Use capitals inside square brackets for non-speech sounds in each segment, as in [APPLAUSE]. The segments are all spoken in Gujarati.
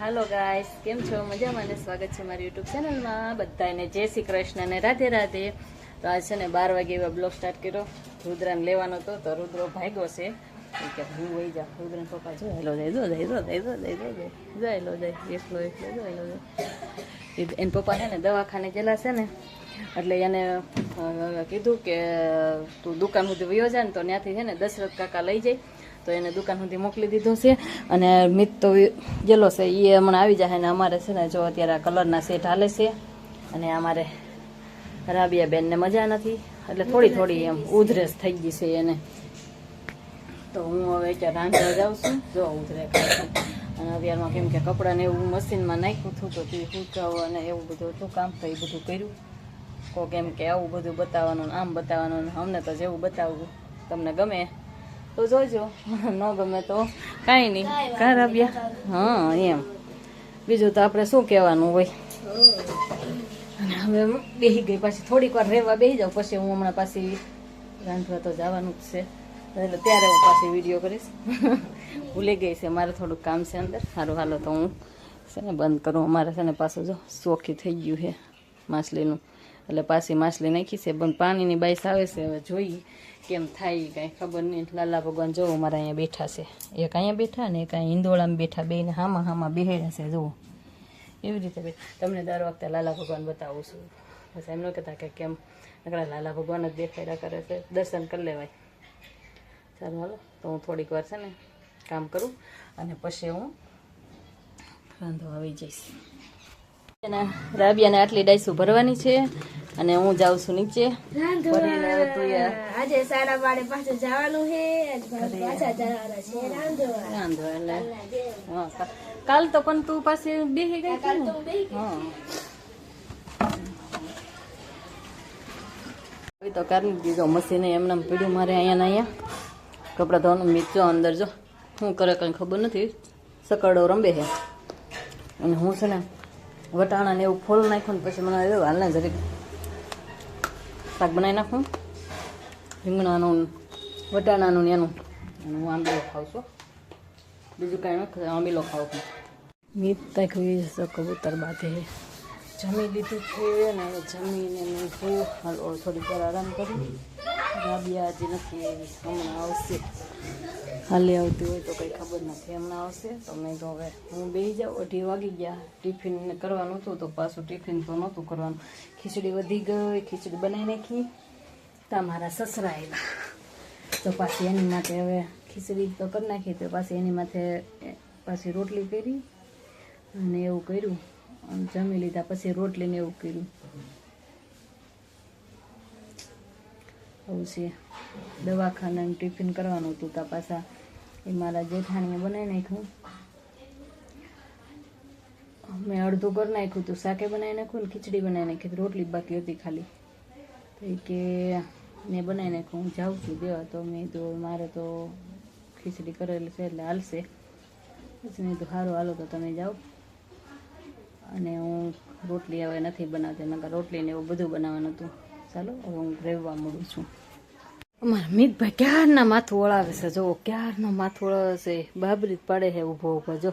હાલો ગાઈસ કેમ છો? મજામાં અને સ્વાગત છે મારી યુટ્યુબ ચેનલમાં બધાને જય શ્રી કૃષ્ણ અને રાધે રાધે. તો આજ છે ને બાર વાગે એવા બ્લોગ સ્ટાર્ટ કર્યો. રુદ્રાને લેવાનો હતો, તો રુદ્રો ભાગ્યો છે. કે હું વહી જા રુદ્રન પપ્પા જો હેલો, જાય જો જાય જો જાય જો જાય જો જાય જો હેલો, જાય, એકલો એકલો જો હેલો, જાય. એને પપ્પા છે ને દવાખાને ગયેલા છે ને, એટલે એને કીધું કે તું દુકાન સુધી વયો જાય ને તો ત્યાંથી છે ને દશરથ કાકા લઈ જાય. તો એને દુકાન સુધી મોકલી દીધો છે. અને મિત તો ગયેલો છે. એ હમણાં આવી જાય ને અમારે છે ને જો અત્યારે આ કલરના સેટ હાલે છે. અને અમારે રાબિયા બેનને મજા નથી. એટલે થોડી થોડી એમ ઉધરસ થઈ ગઈ છે એને. તો હું હવે અત્યારે રાંધવા જાઉં છું. જો ઉધરે અને અત્યારમાં કેમ કે કપડાને એવું મશીનમાં નાખ્યું હતું, તો તે સુકાવો અને એવું બધું હતું, કામ તો એ બધું કર્યું. કોક એમ કે આવું બધું બતાવવાનું આમ બતાવવાનું અમને તો જેવું બતાવવું તમને ગમે. તો જોજો. ન ગમે તો. કાંઈ નહીં. ઘર આવ્યા. હા એમ. બીજું તો આપણે શું કહેવાનું હોય? અને હવે બેસી ગઈ. પાછી થોડીક વાર રહેવા બેસી જાઉં. પછી હું હમણાં પાછી રાંધવા તો જવાનું જ છે. એટલે ત્યારે હું પાછી વીડિયો કરીશ. [LAUGHS] ભૂલી ગઈ છે. મારે થોડુંક કામ છે અંદર. સારું હાલો તો હું છે ને બંધ કરું. અમારે છે ને પાછું જો ચોખ્ખી થઈ ગયું છે માછલીનું. એટલે પાછી માછલી નાખી છે. પણ પાણીની બાઈસ આવે છે. હવે જોઈએ કેમ થાય કાંઈ ખબર નહીં. લાલા ભગવાન જુઓ મારા અહીંયા બેઠા છે. એક અહીંયા બેઠા ને એક અહીંયા હિંદોળામાં બેઠા. બેને હામાં હામાં બેહેડા છે. જુઓ. એવી રીતે તમને દર વખતે લાલા ભગવાન બતાવું છું. બસ એમ ન કહેતા કે કેમ નકરા લાલા ભગવાન જ દેખાડ્યા કરે છે. દર્શન કરી લેવાય. ચાલો હાલો. તો હું થોડીક વાર છે ને કામ કરું. અને પછી હું રાંધો આવી જઈશ. રાબિયાને આટલી ડાઈસું ભરવાની છે અને હું જાઉં છું નીચે. આજે સાડા બારે પાછું જવાનું છે હા કાલ તો પણ તું પાસે બેસી ગઈ? હવે તો કાઢી દીધો મશીન એમને એમ પીડ્યું મારે અહીંયા અહીંયા. કપડાં ધોવાનું મીચો અંદર જો. હું કરે કંઈ ખબર નથી. સકડો રંબે છે. અને હું છે ને વટાણા ને એવું ફોલ નાખ્યું ને પછી મને હાલને જરીક શાક બનાવી નાખું. રીંગણાનું, વટાણાનું ને એનું. અને હું આંબીલો ખાઉં બીજું કાંઈ નથી, આંબીલો ખાઉં છું. મીત તક હોય કબૂતર બાતે જમી લીધું છે ને જમીને મેં થોડીક વાર આરામ કરી. રાબિયા હજી નથી, હમણાં આવશે. હાલે આવતી હોય તો કંઈ ખબર નથી. હમણાં આવશે તો મેં તો હવે હું બેસી જાઉં. અઢી વાગી ગયા. ટિફિન કરવાનું હતું તો પાછું ટિફિન તો નહોતું કરવાનું. ખીચડી વધી ગઈ. ખીચડી બનાવી નાખી. તમારા સસરા આવ્યા તો પાછી એની માટે હવે ખીચડી તો કરી નાખી તો પાછી એની માથે પાછી રોટલી કરી અને એવું કર્યું. જમી લીધા પછી રોટલીને એવું કર્યું. આવું છે. દવાખાનાનું ટિફિન કરવાનું હતું તા પાછા. એ મારા જેઠાણીએ બનાવી નાખ્યું. મેં અડધું કરી નાખ્યું હતું. શાકે બનાવી નાખ્યું ને ખીચડી બનાવી નાખી. રોટલી બાકી હતી ખાલી. તો કે, મેં બનાવી નાખ્યું. હું જાઉં છું દેવા. તો મેં તો મારે તો ખીચડી કરેલી છે એટલે હાલશે. પછી મેં તો સારું, હાલો તો તમે જાઓ. અને હું રોટલી હવે નથી બનાવતી. નકર રોટલીને એવું બધું બનાવવાનું હતું. ચાલો હવે હું રહેવા મળું છું. અમારા મિતભાઈ ક્યારના માથું ઓળાવે છે? જો ક્યારનો માથું ઓળાવે છે? બાબરી પડે છે ઊભો ઊભો જો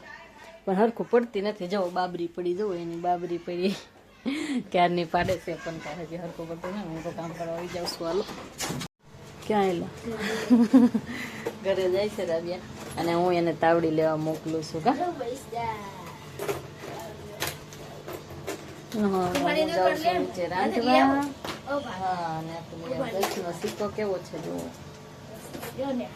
પણ હરખું પડતી નથી. જો બાબરી પડી જવું એની બાબરી પડી. ક્યારની પાડે છે પણ કાંઈ હજી હરખું પડતું ને હું તો કામ કરવા આવી જાઉં છું. હાલો. ક્યાં એલો ઘરે જાય છે રાબિયા. અને હું એને તાવડી લેવા મોકલું છું કા? હા, હું રાંધવા. હા આ સિક્કો કેવો છે જો જો ને.